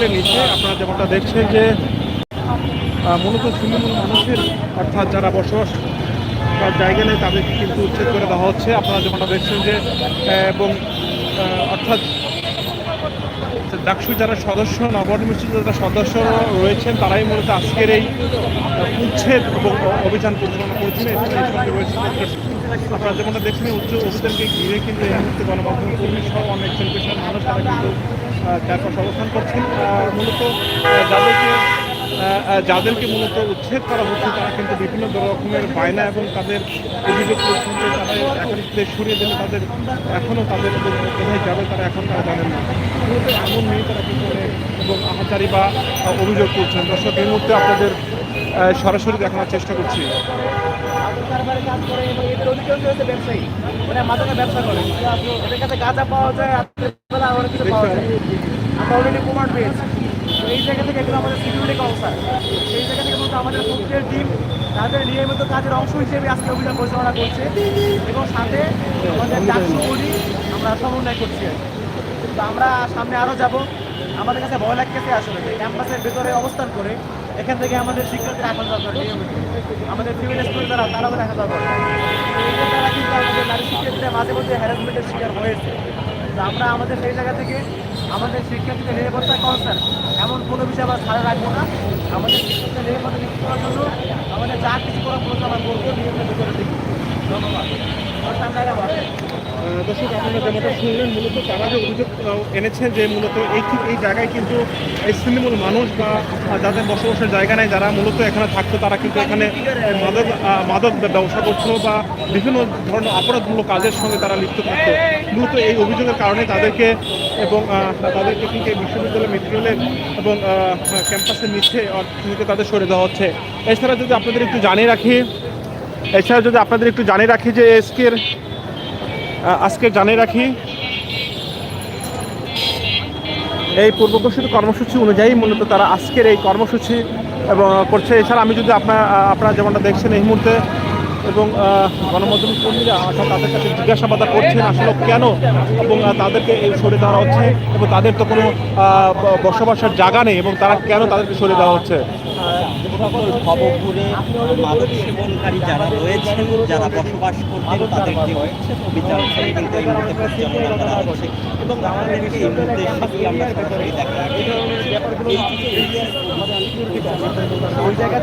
মেটেরিয়ালের নিচে আপনারা যেমনটা দেখছেন যে মূলত তৃণমূল মানুষের অর্থাৎ যারা বসবাস করার জায়গা নেই তাদেরকে কিন্তু উচ্ছেদ করে দেওয়া হচ্ছে। আপনারা যেমনটা দেখছেন যে এবং অর্থাৎ ডাকসু যারা সদস্য নবনির্বাচিত যারা সদস্য রয়েছেন, তারাই মূলত আজকের এই উচ্ছেদ এবং অভিযান পরিচালনা করছেন আপনারা যেমনটা দেখছেন উচ্চ অভিযানকে ঘিরে কিন্তু এই মুহূর্তে গণমাধ্যম কর্মী সহ অনেক মানুষ, তারা কিন্তু চারপাশে অবস্থান করছেন। মূলত যাদেরকে যাদেরকে মূলত উচ্ছেদ করা হচ্ছে, তারা কিন্তু বিভিন্ন রকমের বায়না এবং তাদের অভিযোগ করছেন যে থেকে সরিয়ে দিলে তাদের এখনও তাদের কোথায় যাবে, তারা এখন তারা জানেন না। মূলত এমন নেই তারা কিন্তু এবং আহাচারি বা অভিযোগ করছেন। দর্শক, এই মুহূর্তে আপনাদের সরাসরি দেখানোর চেষ্টা করছি। ব্যবসায়ী ওরা মাদকের ব্যবসা করে। ওদের কাছে গাঁজা পাওয়া যায়। অলরেডি প্রমাণ পেয়েছি। তো এই জায়গা থেকে এগুলো আমাদের সিকিউরিটি কাউন্সার সেই জায়গা থেকে কিন্তু আমাদের পক্ষের টিম তাদের নিয়মিত কাজের অংশ হিসেবে আজকে অভিযান পরিচালনা করছে এবং সাথে আমাদের ডাকসু বলি আমরা সমন্বয় করছি তো আমরা সামনে আরও যাব। আমাদের কাছে ভয় লাগতেছে আসলে যে ক্যাম্পাসের ভেতরে অবস্থান করে এখান থেকে আমাদের শিক্ষার্থীরা রাখা দরকার আমাদের সিভিল স্কুল দ্বারা তারাও রাখা দরকার দ্বারা কিন্তু আমাদের নারী শিক্ষার্থীরা মাঝে মধ্যে হ্যারাসমেন্টের শিকার হয়েছে। তো আমরা আমাদের সেই জায়গা থেকে আমাদের শিক্ষার্থীদের নিরাপত্তা কনসার এমন কোনো বিষয় আমরা ছাড়া রাখব না। আমাদের শিক্ষার্থীদের নিরাপত্তা নিশ্চিত করার জন্য আমাদের যা কিছু করার প্রয়োজন আমরা করব নিজেদের ভিতরে দেখি ধন্যবাদ। দর্শক আপনারা যেমনটা শুনলেন মূলত, তারা যে অভিযোগ এনেছেন যে মূলত এই ঠিক এই জায়গায় কিন্তু এই তৃণমূল মানুষ বা যাদের বসবাসের জায়গা নেই, যারা মূলত এখানে থাকতো, তারা কিন্তু এখানে মাদক মাদক ব্যবসা করতো বা বিভিন্ন ধরনের অপরাধমূলক কাজের সঙ্গে তারা লিপ্ত থাকতো। মূলত এই অভিযোগের কারণে তাদেরকে এবং তাদেরকে কিন্তু এই বিশ্ববিদ্যালয় মেটেরিয়ালের এবং ক্যাম্পাসের নিচে অর্থ তাদের সরে দেওয়া হচ্ছে। এছাড়া যদি আপনাদের একটু জানিয়ে রাখি, এছাড়া যদি আপনাদের একটু জানিয়ে রাখি যে এসকের আজকে জানিয়ে রাখি, এই পূর্ব ঘোষিত কর্মসূচি অনুযায়ী মূলত তারা আজকের এই কর্মসূচি এবং করছে। এছাড়া আমি যদি আপনার, আপনারা যেমনটা দেখছেন এই মুহূর্তে এবং গণমাধ্যম কর্মীরা অর্থাৎ তাদের কাছে জিজ্ঞাসাবাদ করছেন আসলে কেন এবং তাদেরকে সরে দেওয়া হচ্ছে এবং তাদের তো কোনো বসবাসের জায়গা নেই এবং তারা কেন তাদেরকে সরে দেওয়া হচ্ছে। সকল খবরপুরে মাদক সেবনকারী যারা রয়েছেন, যারা বসবাস করতেন, তাদের যে উচ্ছেদ অভিযান কিন্তু এই মুহূর্তে পরিচালনা করা হচ্ছে। এবং আমাদেরকে এই মুহূর্তে সেটি আমরা সরাসরি এই ওই জায়গা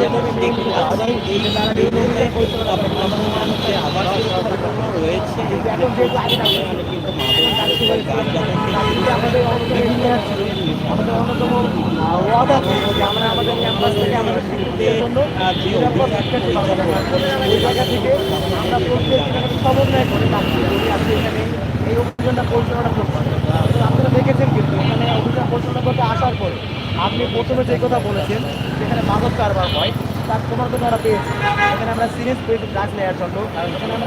যেমন পরিকল্পনা রয়েছে কিন্তু মাদক আমাদের অন্যতম আমরা আমাদের থেকে আমাদের আমরা আজকে এখানে এই আপনারা দেখেছেন কিন্তু এখানে অভিযান পরিচালনা করতে আসার পরে আপনি প্রথমে যে কথা বলেছেন যেখানে মাদক কারবার হয় তার তোমার তো আমরা পেয়েছি এখানে আমরা সিরিয়াস পেয়েছি ড্রাগস নেওয়ার জন্য এখানে আমরা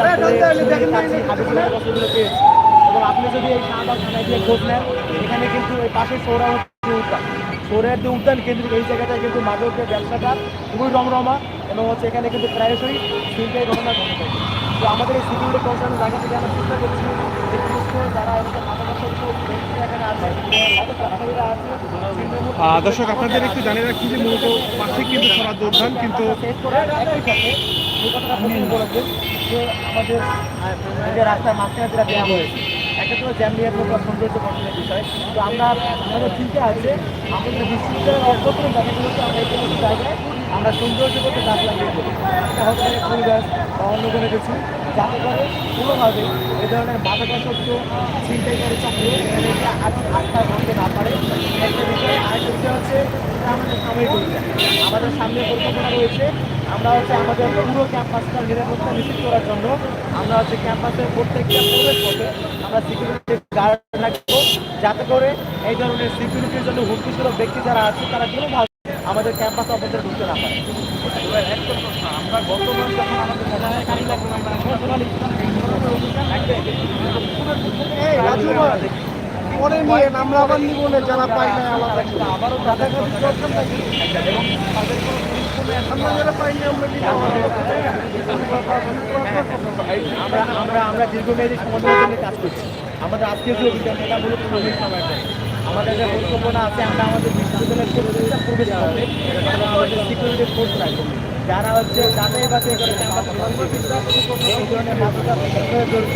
পেয়েছি এবং আপনি যদি এই শাহবাগ থানায় গিয়ে খোঁজ নেন এখানে কিন্তু এই পাশে সৌরা হচ্ছে উদ্যান। সৌরের যে উদ্যান কেন্দ্রিক এই জায়গাটায় কিন্তু মাদকের ব্যবসাটা খুবই রমরমা এবং হচ্ছে এখানে কিন্তু প্রায়শই চিন্তায় ঘটনা ঘটে থাকে তো আমাদের এই সিকিউরিটি কনসার্নের জায়গা থেকে আমরা চেষ্টা করছি যে যারা এরকম এখানে আছে দর্শক আপনাদের একটু জানিয়ে রাখি যে মূলত পাশে কিন্তু সরাদ্দ উদ্যান কিন্তু আমাদের রাস্তার মাঝখানে যেটা দেওয়া হয়েছে একটা তো জ্যাম নিয়ে একটা সৌন্দর্য গঠনের বিষয়। তো আমরা, আমাদের চিন্তা আছে, আমাদের বিশ্ববিদ্যালয়ের অভ্যন্তরীণ জায়গাগুলোতে আমরা এই সমস্ত আমরা সৌন্দর্য করতে গাছ লাগিয়ে ফুল গাছ বা অন্য কোনো কিছু যাতে করে কোনোভাবে এই ধরনের মাদকাসক্ত ছিনতাইকারী চক্র এখানে এসে আট- আটকা ভাঙতে না পারে। একটা বিষয় আরেকটা বিষয় হচ্ছে আমাদের অভিযান আমাদের সামনে পরিকল্পনা রয়েছে আমরা হচ্ছে আমাদের পুরো ক্যাম্পাসটা নিরাপত্তা নিশ্চিত করার জন্য আমরা হচ্ছে ক্যাম্পাসের প্রত্যেকটা প্রবেশ পথে আমরা সিকিউরিটি গার্ড রাখব। যাতে করে এই ধরনের সিকিউরিটির জন্য হুমকিস্বরূপ ব্যক্তি যারা আছে তারা কোনোভাবে আমাদের ক্যাম্পাসে অপরাধ ঢুকতে না পারে। একদম আমরা গতবার যখন আমাদের মেধায় কারি আমরা পরে নিয়ে আমরা আবার নিব না যারা পাই না আলাদা আবারও তাদের কাছে দরকার নাকি এবং তাদের কোনো আমরা আমরা আমরা দীর্ঘমেয়াদী সমাধানের জন্য কাজ করছি। আমাদের আজকে যে অভিযান এটা মূলত সমাজ আমাদের যে পরিকল্পনা আছে, আমরা আমাদের বিশ্ববিদ্যালয়ের প্রত্যেকটা প্রবেশ এবং আমাদের সিকিউরিটি ফোর্স রাখব যারা হচ্ছে বাছাই করে এই ধরনের জড়িত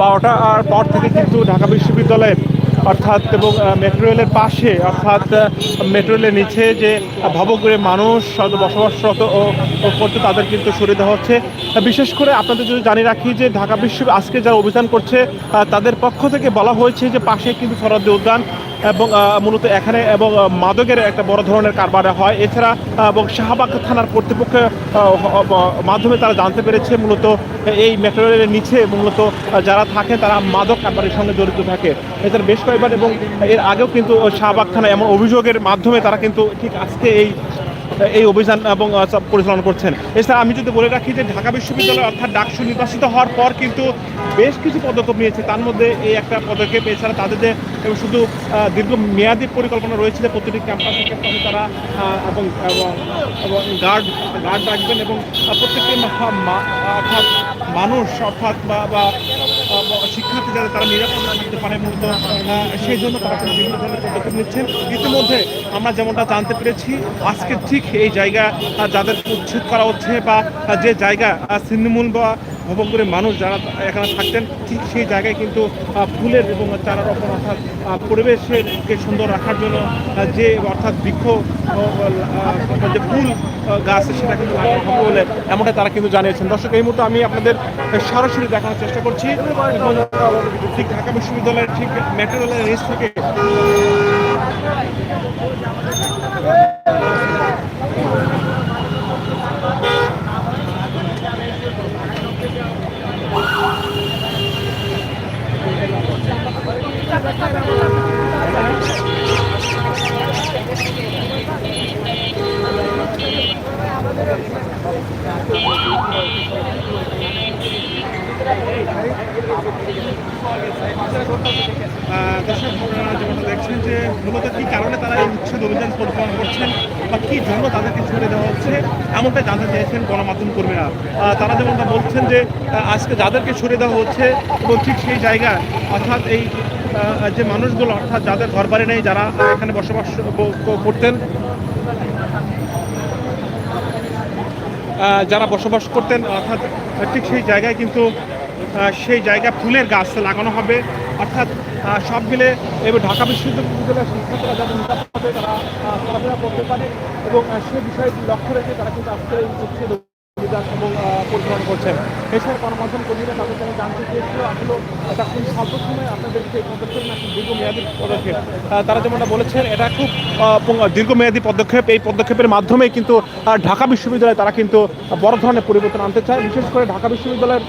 বারোটা আর পর থেকে কিন্তু ঢাকা বিশ্ববিদ্যালয়ের অর্থাৎ এবং মেট্রো রেলের পাশে, অর্থাৎ মেট্রো রেলের নিচে যে ভবগুড়ে মানুষ বসবাসরত ও করতে তাদের কিন্তু সুবিধা হচ্ছে। বিশেষ করে আপনাদের যদি জানিয়ে রাখি যে ঢাকা বিশ্ব আজকে যারা অভিযান করছে তাদের পক্ষ থেকে বলা হয়েছে যে পাশে কিন্তু সরাদ্দি উদ্যান এবং মূলত এখানে এবং মাদকের একটা বড় ধরনের কারবার হয়। এছাড়া এবং শাহবাগ থানার হ- মাধ্যমে তারা জানতে পেরেছে মূলত এই মেট্রো রেলের নিচে মূলত যারা থাকে তারা মাদক কারবারের সঙ্গে জড়িত থাকে। এছাড়া বেশ কয়েকবার এবং এর আগেও কিন্তু শাহবাগ থানা এমন অভিযোগের মাধ্যমে তারা কিন্তু ঠিক আজকে এই এই অভিযান এবং পরিচালনা করছেন। এছাড়া আমি যদি বলে রাখি যে ঢাকা বিশ্ববিদ্যালয় অর্থাৎ ডাকসু নির্বাচিত হওয়ার পর কিন্তু বেশ কিছু পদক্ষেপ নিয়েছে। তার মধ্যে এই একটা পদক্ষেপ, এছাড়া তাদের যে শুধু দীর্ঘ মেয়াদী পরিকল্পনা রয়েছে যে প্রতিটি ক্যাম্পাসে ক্যাম্পাসে তারা এবং গার্ড গার্ড রাখবেন এবং প্রত্যেকটি অর্থাৎ মানুষ, অর্থাৎ বা শিক্ষার্থী যাতে তারা নিরাপদ থাকতে পারে মূলত সেই জন্য তারা বিভিন্ন ধরনের পদক্ষেপ নিচ্ছেন। ইতিমধ্যে আমরা যেমনটা জানতে পেরেছি আজকে ঠিক এই জায়গা যাদের উচ্ছেদ করা হচ্ছে বা যে জায়গা আহ, বা ভবনগুলির মানুষ যারা এখানে থাকতেন, ঠিক সেই জায়গায় কিন্তু ফুলের এবং চারা রোপণ অর্থাৎ পরিবেশকে সুন্দর রাখার জন্য যে অর্থাৎ বৃক্ষ যে ফুল গাছ, সেটা কিন্তু হবে বলে এমনটা তারা কিন্তু জানিয়েছেন। দর্শক, এই মুহূর্তে আমি আপনাদের সরাসরি দেখানোর চেষ্টা করছি। ঠিক ঢাকা বিশ্ববিদ্যালয়ের ঠিক মেট্রো রেলের রেস থেকে দেখছেন যে কি কারণে তারা এই উচ্ছেদ অভিযান করছেন বা কি জন্য তাদেরকে দেওয়া হচ্ছে এমনটা জানতে চেয়েছেন গণমাধ্যম তারা বলছেন যে আজকে যাদেরকে সরিয়ে দেওয়া হচ্ছে এবং ঠিক সেই জায়গায়, অর্থাৎ এই যে মানুষগুলো, অর্থাৎ যাদের ঘর বাড়ি নেই, যারা এখানে বসবাস করতেন যারা বসবাস করতেন, অর্থাৎ ঠিক সেই জায়গায় কিন্তু সেই জায়গা ফুলের গাছ লাগানো হবে। অর্থাৎ সব মিলে এবং ঢাকা বিশ্ববিদ্যালয়ের শিক্ষার্থীরা যাতে নিরাপদে তারা চলাফেরা করতে পারে এবং সে বিষয়ে লক্ষ্য রেখে তারা কিন্তু আজকে এই উচ্ছেদ অভিযান এবং পরিচালনা করছেন। এছাড়া গণমাধ্যম কর্মীরা তাদের কাছে জানতে চেয়েছিল, আসলে এটা খুব স্বল্প সময়ে আপনাদেরকে পদক্ষেপ নাকি দীর্ঘমেয়াদী পদক্ষেপ? তারা যেমনটা বলেছেন, এটা খুব দীর্ঘমেয়াদী পদক্ষেপ। এই পদক্ষেপের মাধ্যমে কিন্তু ঢাকা বিশ্ববিদ্যালয়ে তারা কিন্তু বড় ধরনের পরিবর্তন আনতে চায়। বিশেষ করে ঢাকা বিশ্ববিদ্যালয়ের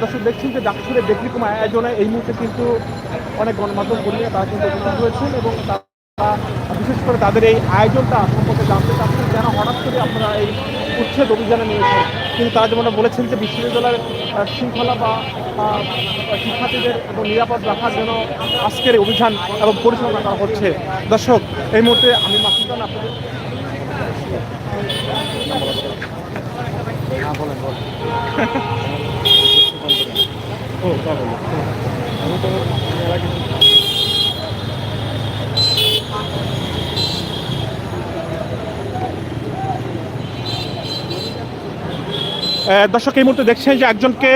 দর্শক, দেখছেন যে ডাকসুরে ব্যতিক্রম আয়োজনে এই মুহূর্তে কিন্তু অনেক গণমাধ্যম কর্মীরা তারা কিন্তু উপস্থিত হয়েছেন এবং তারা, বিশেষ করে তাদের এই আয়োজনটা সম্পর্কে জানতে চাচ্ছেন, কেন হঠাৎ করে আপনারা এই উচ্ছেদ অভিযানে নিয়েছে কিন্তু তারা যেমন বলেছেন যে বিশ্ববিদ্যালয়ের শৃঙ্খলা বা শিক্ষার্থীদের এবং নিরাপদ রাখার জন্য আজকের অভিযান এবং পরিচালনা করা হচ্ছে। দর্শক এই মুহূর্তে আমি মাসুদান আপনাদের ও আমি তো এর আগে আহ, দর্শক এই মুহূর্তে দেখছেন যে একজনকে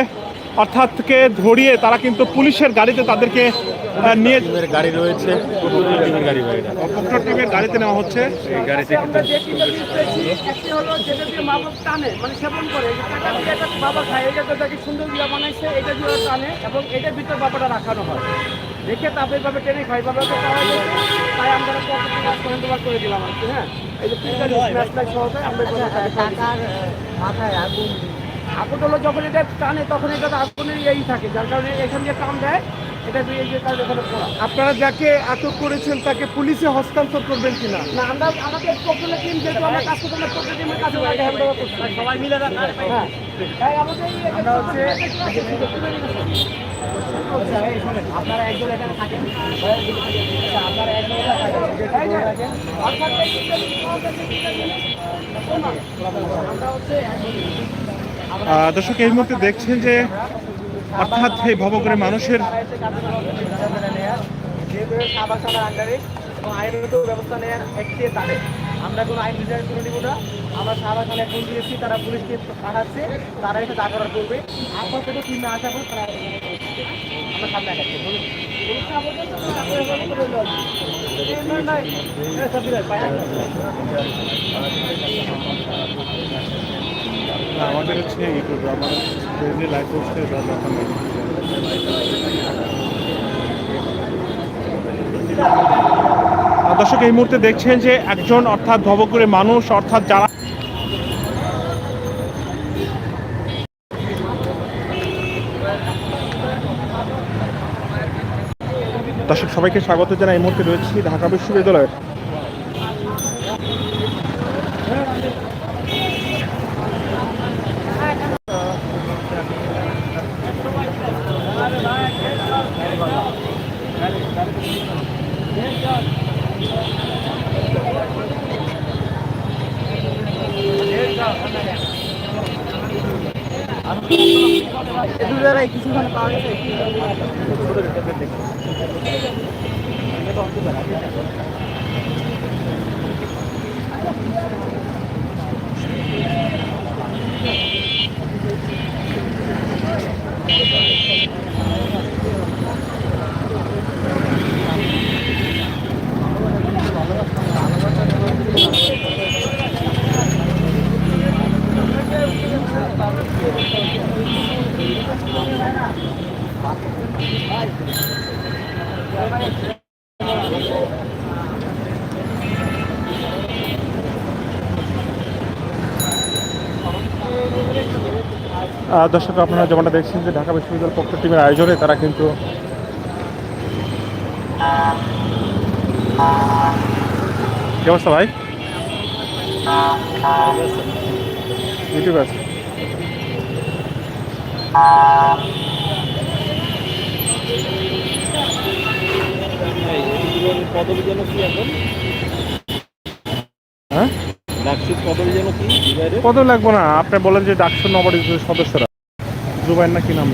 অর্থাৎ কে ধরিয়ে তারা কিন্তু পুলিশের গাড়িতে তাদেরকে নিয়ে গাড়ি রয়েছে। টিমের গাড়িতে নেওয়া হচ্ছে। এই গাড়িতে মানে সেবন করে, এই যে টাকা দিয়ে একটা বাবা খায়, এটা তো সুন্দর বানাইছে, এটা দিয়ে টানে এবং এটার ভিতর বাবাটা রাখানো হয়। রেখে তারপরে এইভাবে টেনে খাই, বাবা তো তাই আমরা করে দিলাম আর কি, হ্যাঁ? এই যে তিনটা জিনিস, সহকারে আমরা এগুলো তাকে আগুন। হলো যখন এটা টানে তখন এটা আগুনের ইয়েই থাকে যার কারণে এখান দিয়ে টান দেয় আপনারা যাকে আটক করেছেন তাকে পুলিশে হস্তান্তর করবেন কিনা? না আমরা আমাদের পক্ষে টিম যেহেতু আমরা কাজ করতে আমরা টিমের কাছে সবাই মিলে হ্যাঁ। তাই আমাদের আমরা হচ্ছে দর্শক এই মুহূর্তে দেখছেন যে অর্থাৎ এই ভবঘুরে মানুষের ব্যবস্থা নেওয়ার একটি তাদের আমরা কোনো আইন বিচার করে দিব না। আমরা সাবাসালে ফোন দিয়েছি, তারা পুলিশকে পাঠাচ্ছে, তারা এসে দাগড়ার করবে। আপনার আপাতত তিন না আসা পর তারা আমরা সামনে আগাচ্ছি আমাদের হচ্ছে ই করব আমাদের লাইভ পোস্টে দর্শক, এই মুহূর্তে দেখছেন যে একজন অর্থাৎ ধবগুড়ে মানুষ, অর্থাৎ যারা দর্শক, সবাইকে স্বাগত জানাই। এই মুহূর্তে রয়েছি ঢাকা বিশ্ববিদ্যালয়ের একটু দাঁড়াই, কিছুক্ষণ পাওয়া গেছে আহ, দর্শক, আপনারা যেমনটা দেখছেন যে ঢাকা বিশ্ববিদ্যালয় পক্ষ টিমের আয়োজনে তারা কিন্তু কি অবস্থা ভাই? ইউটিউব আছে। পদবি যেন কি এখন হ্যাঁ? ডাকসুর কত লাগবো না? আপনি বলেন যে ডাকসু নবনির্বাচিত সদস্যরা। জুবাইর না কি নাম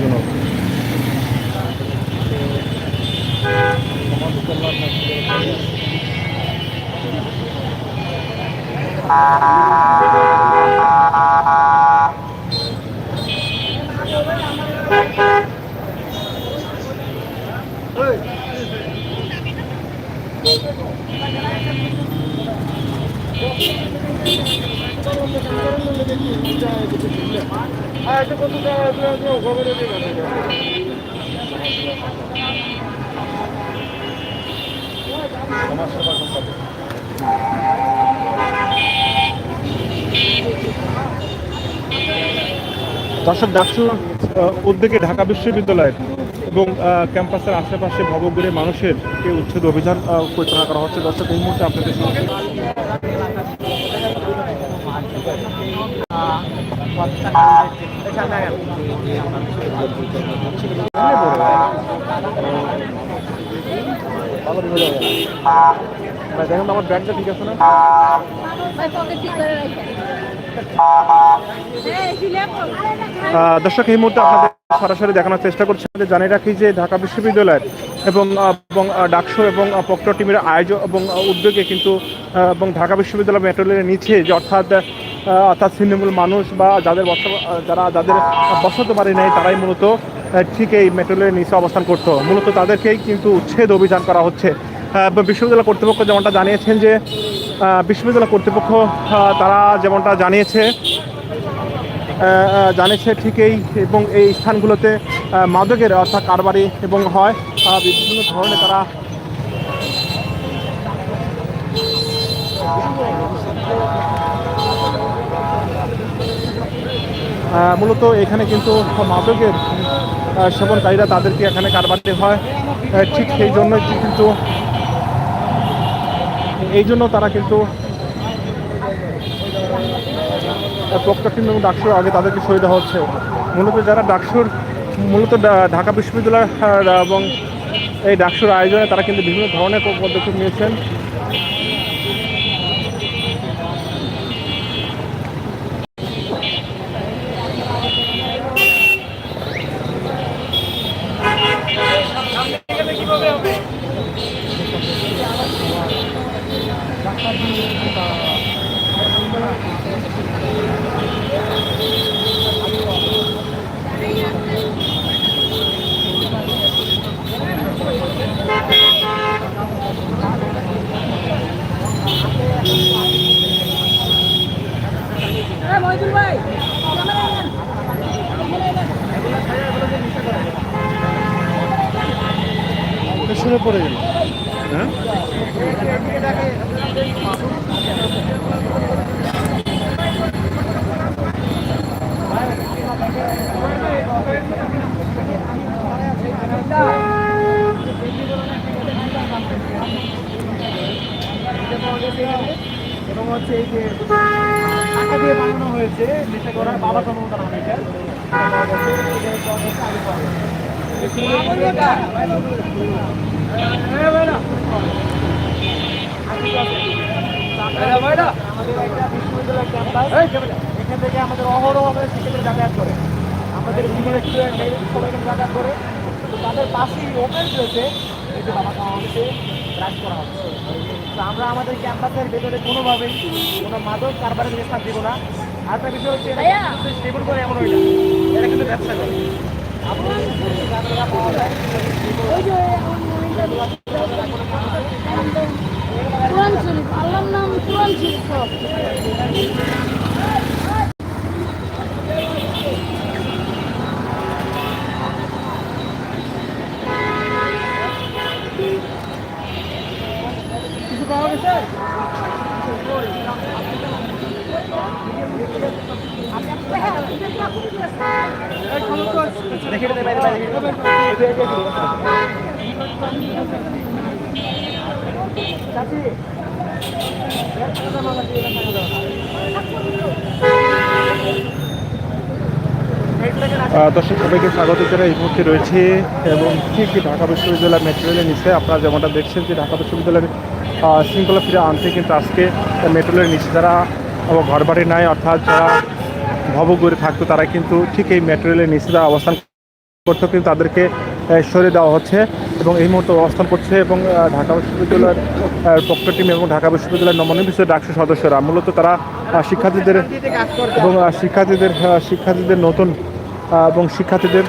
দর্শক ডাকসু আহ, উদ্যোগে ঢাকা বিশ্ববিদ্যালয়ের এবং ক্যাম্পাসের আশেপাশে ভবঘুরে মানুষের উচ্ছেদ অভিযান পরিচালনা করা হচ্ছে। দর্শক এই মুহূর্তে আপনাদের সঙ্গে সামনে আগান। ভাই, দেখেন আমার ব্যাগটা ঠিক আছে না দর্শক এই মুহূর্তে আপনাদের সরাসরি দেখানোর চেষ্টা করছি। জানিয়ে রাখি যে ঢাকা বিশ্ববিদ্যালয়ের এবং এবং ডাকসু এবং আহ, প্রক্টর টিমের আয়োজন এবং উদ্যোগে কিন্তু এবং ঢাকা বিশ্ববিদ্যালয় মেট্রোলের নিচে যে অর্থাৎ অর্থাৎ ছিন্নমূল মানুষ বা যাদের যারা যাদের বসত বাড়ি নেই তারাই মূলত ঠিক এই মেট্রো রেলের নিচে অবস্থান করতো। মূলত তাদেরকেই কিন্তু উচ্ছেদ অভিযান করা হচ্ছে। বিশ্ববিদ্যালয় কর্তৃপক্ষ যেমনটা জানিয়েছেন যে বিশ্ববিদ্যালয় কর্তৃপক্ষ তারা যেমনটা জানিয়েছে জানিয়েছে ঠিকই এবং এই স্থানগুলোতে মাদকের অর্থাৎ কারবারি এবং হয় বিভিন্ন ধরনের তারা আহ, মূলত এখানে কিন্তু মাদকের সেবনকারীরা তাদেরকে এখানে কারবারতে হয়। ঠিক সেই জন্যই কিন্তু এই জন্য তারা কিন্তু প্রক্টর এবং ডাকসুর আগে তাদেরকে সরিয়ে দেওয়া হচ্ছে। মূলত যারা ডাকসুর, মূলত ঢাকা বিশ্ববিদ্যালয় এবং এই ডাকসুর আয়োজনে তারা কিন্তু বিভিন্ন ধরনের পদক্ষেপ নিয়েছেন। এবং হচ্ছে এই যে টাকা দিয়ে বানানো হয়েছে যেটা করার বাবা হয়েছে আমাদের একটা বিশ্ববিদ্যালয় ক্যাম্পাস এখান থেকে আমাদের অহরহ শিক্ষকরা যাতায়াত করে। আমাদের বিভিন্ন স্টুডেন্ট সবাই এখানে যাতায়াত করে। তো তাদের পাশেই ওপেন রয়েছে। এই যে বাবা খাওয়া রাজ করা হচ্ছে। তো আমরা আমাদের ক্যাম্পাসের ভেতরে কোনোভাবেই কোনো মাদক কারবারের স্থান দেবো না। আর একটা বিষয় হচ্ছে। স্টেবল করে এমন যায় এটা কিন্তু ব্যবসা করে। আপনার পাওয়া যায় আমার নাম কোরআন দর্শক, সবাইকে স্বাগত জানাই। এই মুহূর্তে রয়েছে এবং ঠিক ঢাকা বিশ্ববিদ্যালয় মেট্রো রেলের নিচে। আপনারা যেমনটা দেখছেন যে ঢাকা বিশ্ববিদ্যালয়ের শৃঙ্খলা ফিরে আনতে কিন্তু আজকে মেট্রো রেলের নিচে যারা ঘরবাড়ি নাই, অর্থাৎ যারা ভবঘুরে থাকতো, তারা কিন্তু ঠিক এই মেট্রো রেলের নিচে যারা অবস্থান করতো কিন্তু তাদেরকে সরে দেওয়া হচ্ছে এবং এই মুহূর্তে অবস্থান করছে এবং ঢাকা বিশ্ববিদ্যালয়ের প্রক্টর টিম এবং ঢাকা বিশ্ববিদ্যালয়ের নমনির্বাচিত ডাকসু সদস্যরা। মূলত তারা শিক্ষার্থীদের এবং শিক্ষার্থীদের শিক্ষার্থীদের নতুন এবং শিক্ষার্থীদের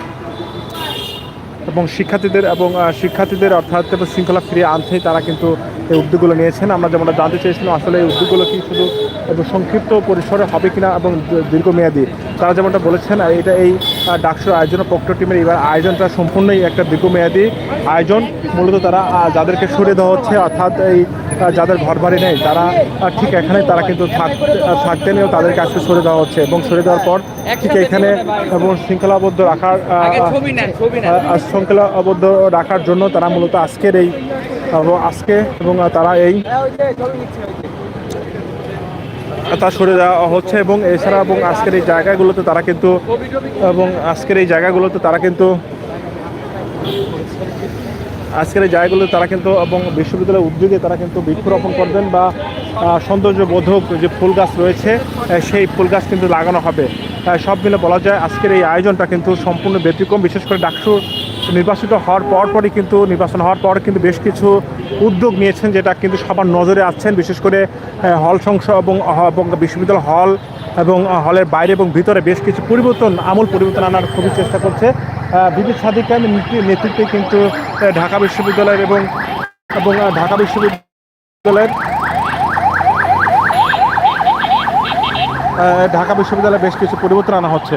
এবং শিক্ষার্থীদের এবং শিক্ষার্থীদের অর্থাৎ শৃঙ্খলা ফিরিয়ে আনতেই তারা কিন্তু এই উদ্যোগগুলো নিয়েছেন। আমরা যেমনটা জানতে চেয়েছিলাম, আসলে এই উদ্যোগগুলো কি শুধু এবং সংক্ষিপ্ত পরিসরে হবে কিনা এবং দীর্ঘমেয়াদী। তারা যেমনটা বলেছেন এটা এই ডাকসুর আয়োজন, পক্ষ টিমের এবার আয়োজনটা সম্পূর্ণই একটা দীর্ঘমেয়াদী আয়োজন। মূলত তারা যাদেরকে সরিয়ে দেওয়া হচ্ছে, অর্থাৎ এই যাদের ঘর বাড়ি নেই তারা ঠিক এখানে তারা কিন্তু থাক- আহ, থাকতেন এবং তাদেরকে আজকে সরিয়ে দেওয়া হচ্ছে এবং সরিয়ে দেওয়ার পর ঠিক এখানে এবং শৃঙ্খলাবদ্ধ রাখার শৃঙ্খলাবদ্ধ রাখার জন্য তারা মূলত আজকের এই আজকে এবং তারা এই তা সরে দেওয়া হচ্ছে এবং এছাড়া এবং আজকের এই জায়গাগুলোতে তারা কিন্তু এবং আজকের এই জায়গাগুলোতে তারা কিন্তু আজকের এই জায়গাগুলোতে তারা কিন্তু এবং বিশ্ববিদ্যালয়ের উদ্যোগে তারা কিন্তু বৃক্ষরোপণ করবেন বা সৌন্দর্যবোধক যে ফুল গাছ রয়েছে সেই ফুল গাছ কিন্তু লাগানো হবে। সব মিলে বলা যায় আজকের এই আয়োজনটা কিন্তু সম্পূর্ণ ব্যতিক্রম। বিশেষ করে ডাকসু নির্বাচিত হওয়ার পর পরই কিন্তু, নির্বাচন হওয়ার পর কিন্তু বেশ কিছু উদ্যোগ নিয়েছেন যেটা কিন্তু সবার নজরে আসছেন। বিশেষ করে হল সংসদ এবং বিশ্ববিদ্যালয় হল এবং হলের বাইরে এবং ভিতরে বেশ কিছু পরিবর্তন, আমূল পরিবর্তন আনার খুবই চেষ্টা করছে। বিবি সাদিকার নেতৃত্বে কিন্তু ঢাকা বিশ্ববিদ্যালয়ের এবং এবং ঢাকা বিশ্ববিদ্যালয়ের ঢাকা বিশ্ববিদ্যালয়ে বেশ কিছু পরিবর্তন আনা হচ্ছে।